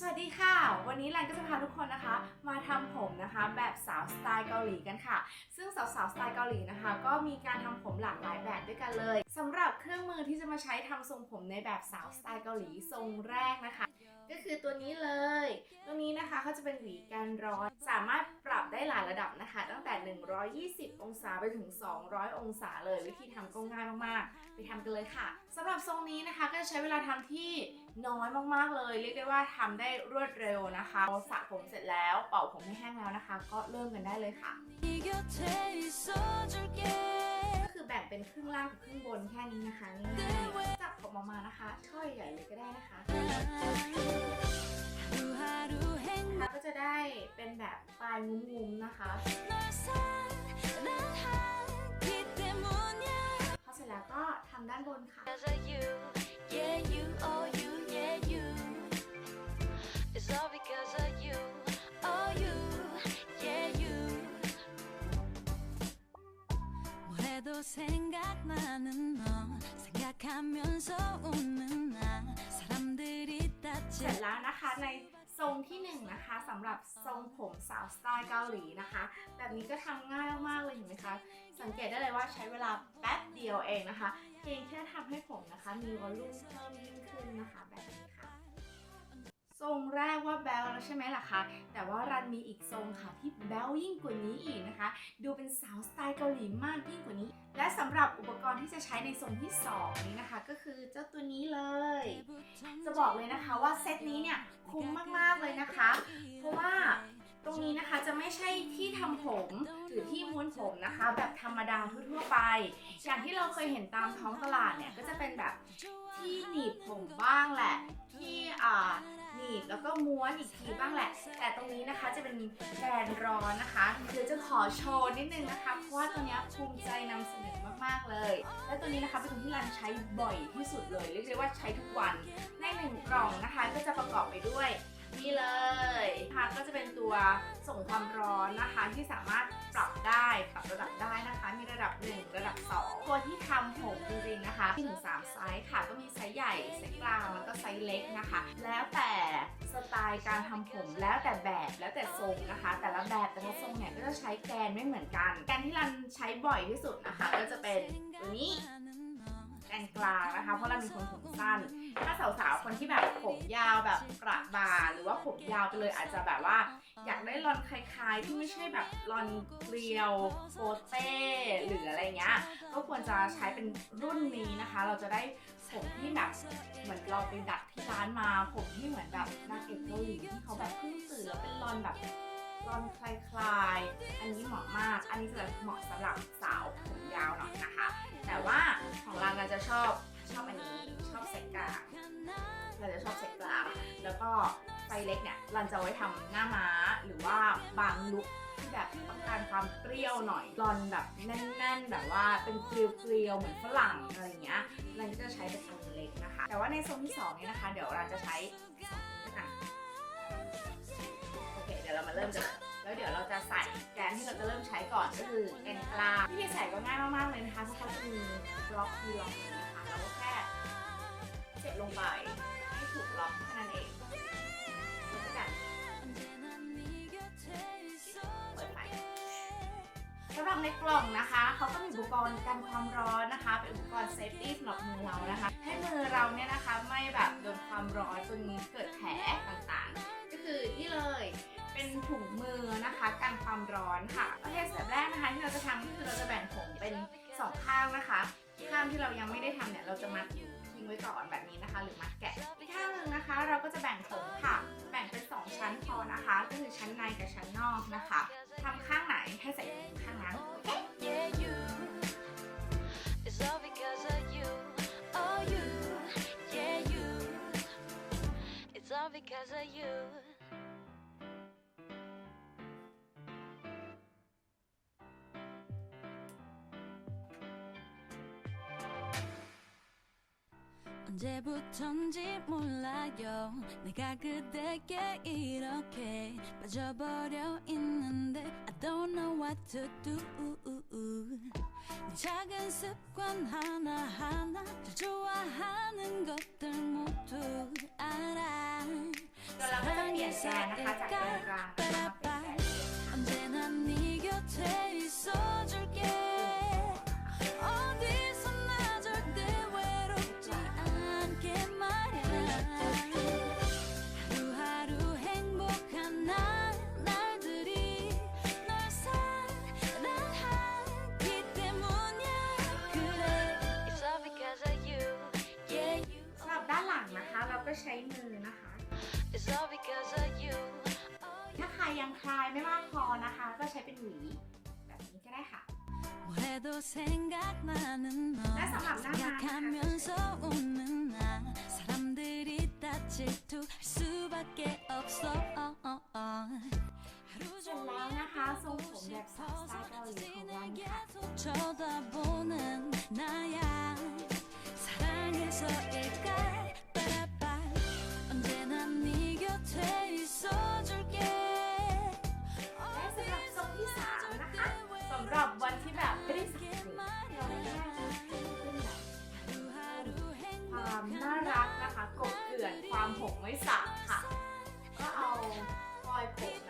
สวัสดีค่ะ วันนี้รันก็จะพาทุกคนนะคะ มาทำผมนะคะ แบบสาวสไตล์เกาหลีกันค่ะ ซึ่งสาวสาวๆสไตล์เกาหลีนะคะ ก็มีการทำผมหลากหลายแบบด้วยกันเลยสำหรับเครื่องมือที่จะมาใช้ทำทรงผมในแบบสาวสไตล์เกาหลีทรงแรกนะคะ ก็คือตัวนี้เลย ตัวนี้นะคะเขาจะเป็นหวีกันร้อน สามารถปรับได้หลายระดับนะคะ ตั้งแต่ 120 องศาไปถึง 200 องศาเลยวิธีทำก็ง่ายมากๆ ไปทำกันเลยค่ะสำหรับทรงนี้นะคะก็จะใช้เวลาทำที่ น้อยมากๆเลย เรียกได้ว่าทำได้รวดเร็วนะคะเราสระผมเสร็จแล้ว เป่าผมให้แห้งแล้วนะคะ ก็เริ่มกันได้เลยค่ะก็คือแบ่งเป็นครึ่งล่างกับครึ่งบนแค่นี้นะคะง่ายจับผมออกมานะคะ ช่อใหญ่เลยก็ได้นะคะแล้วก็จะได้เป็นแบบปลายงุ้มๆนะคะพอเสร็จแล้วก็ทำด้านบนค่ะ 뭘 해도 생각나는 너 생각하면서 웃는 나 사람들이 เสร็จ 따지 แล้วนะคะในทรงที่หนึ่งนะคะสำหรับทรงผมสาวสไตล์เกาหลีนะคะ แบบนี้ก็ทำง่ายมากๆเลยเห็นไหมคะ สังเกตได้เลยว่าใช้เวลาแป๊บเดียวเองนะคะเพียงแค่ทำให้ผมนะคะ มีวอลลุ่มเพิ่มยิ่งขึ้นนะคะ แบบนี้ค่ะ ทรงแรกว่าแบลแล้วใช่ไหมล่ะคะแต่ว่ารันมีอีกทรงค่ะที่แบลยิ่งกว่านี้อีกนะคะ ดูเป็นสาวสไตล์เกาหลีมากยิ่งกว่านี้ และสำหรับอุปกรณ์ที่จะใช้ในทรงที่สองนี้นะคะ ก็คือเจ้าตัวนี้เลย จะบอกเลยนะคะว่าเซตนี้เนี่ยคุ้มมากๆเลยนะคะ เพราะว่าตรงนี้นะคะจะไม่ใช่ที่ทำผมหรือที่ม้วนผมนะคะ แบบธรรมดาทั่วๆไป อย่างที่เราเคยเห็นตามท้องตลาดเนี่ยก็จะเป็นแบบที่หนีบผมบ้างแหละ แล้วก็ม้วนอีกทีบ้างแหละ แต่ตรงนี้นะคะจะเป็นแบรนด์ร้อนนะคะเดี๋ยวจะขอโชว์นิดนึงนะคะ เพราะว่าตัวนี้ภูมิใจนำเสนอมากๆเลย และตัวนี้นะคะเป็นตัวที่รันใช้บ่อยที่สุดเลย เรียกได้ว่าใช้ทุกวัน ในหนึ่งกล่องนะคะก็จะประกอบไปด้วยนี่เลยนะคะก็จะเป็นตัวส่งความร้อนนะคะที่สามารถปรับได้ปรับระดับได้นะคะ มีระดับ 1 ระดับ 2 ตัวที่ทำผมจริงๆนะคะมีถึง3ไซส์ค่ะ ก็มีไซส์ใหญ่ไซส์กลางแล้วก็ไซส์เล็กนะคะ แล้วแต่ สไตล์การทำผมแล้วแต่แบบแล้วแต่ทรงนะคะ แต่ละแบบแต่ละทรงเนี่ยก็จะใช้แกนไม่เหมือนกัน แกนที่รันใช้บ่อยที่สุดนะคะ ก็จะเป็นตัวนี้ แกนกลางนะคะ เพราะเรามีคนผมสั้น ถ้าสาวๆ คนที่แบบผมยาวแบบประบาหรือว่าผมยาวไปเลยอาจจะแบบว่า อยากได้รอนคล้ายๆ ที่ไม่ใช่แบบรอนเกลียวโฟเต้หรืออะไรเงี้ยก็ควรจะใช้เป็นรุ่นนี้นะคะ เราจะได้ผมที่แบบเหมือนเราไปดัดที่ร้านมา ผมที่เหมือนแบบนางเอกเกาหลีที่เขาแบบเพิ่งตื่นแล้วเป็นรอนแบบ รอนคลายๆอันนี้เหมาะมาก อันนี้จะเหมาะสำหรับสาวผมยาวหน่อยนะคะ แต่ว่าของเราเราจะชอบชอบอันนี้ชอบเซ็ตกลางเราจะชอบเซ็ตกลางแล้วก็ไซเล็กเนี่ยเราจะไว้ทำหน้าม้าหรือว่าบางลุคที่แบบต้องการความเปรี้ยวหน่อยรอนแบบแน่น ๆ แบบว่าเป็นเกลียวๆเหมือนฝรั่งอะไรเงี้ยเราก็จะใช้เป็นอันเล็กนะคะ แต่ว่าในโซนที่สองเนี่ยนะคะ เดี๋ยวเราจะใช้ เคเดี๋ยวเรามาเริ่มกันเลยแล้วเดี๋ยวเราจะใส่แกนที่เราจะเริ่มใช้ก่อนก็คือแกนกลางวิธีใส่ก็ง่ายมากๆเลยนะคะเพราะเขาจะมีล็อกมีล็อกนี้นะคะเราก็แค่เสียบลงไปให้ถูกล็อกแค่นั้นเองแล้วก็กันเปิดไฟสำหรับในกล่องนะคะเขาก็มีอุปกรณ์กันความร้อนนะคะ เป็นอุปกรณ์เซฟตี้สำหรับมือเรานะคะ ให้มือเราเนี่ยนะคะไม่แบบโดนความร้อนจนเกิดแผลต่างๆ ก็คือนี่เลย เป็นถุงมือนะคะกันความร้อนค่ะโอเคสเต็ปแรกนะคะที่เราจะทำก็คือเราจะแบ่งผมเป็นสองข้างนะคะข้างที่เรายังไม่ได้ทำเนี่ยเราจะมัดทิ้งไว้ก่อนแบบนี้นะคะ หรือมัดแกะอีกข้างหนึ่งนะคะ เราก็จะแบ่งผมค่ะ แบ่งเป็นสองชั้นพอนะคะ ก็คือชั้นในกับชั้นนอกนะคะทำข้างไหนให้ใส่ข้างนั้นโอเค Yeah, you. It's all because of you. Oh, you. Yeah, you. It's all because of you. 언제부턴지 몰라요. 내가 그대게 이렇게 빠져버려 있는데 I don't know what to do. 네 작은 습관 하나하나 좋아하는 것들 모두 알아. 사랑의 사일까 ไม่มากพอนะคะ ก็ใช้เป็นหวีแบบนี้ก็ได้ค่ะ และสำหรับหน้าร้านนะคะ ผมไม่สรกค่ะ ก็เอาฟอยผม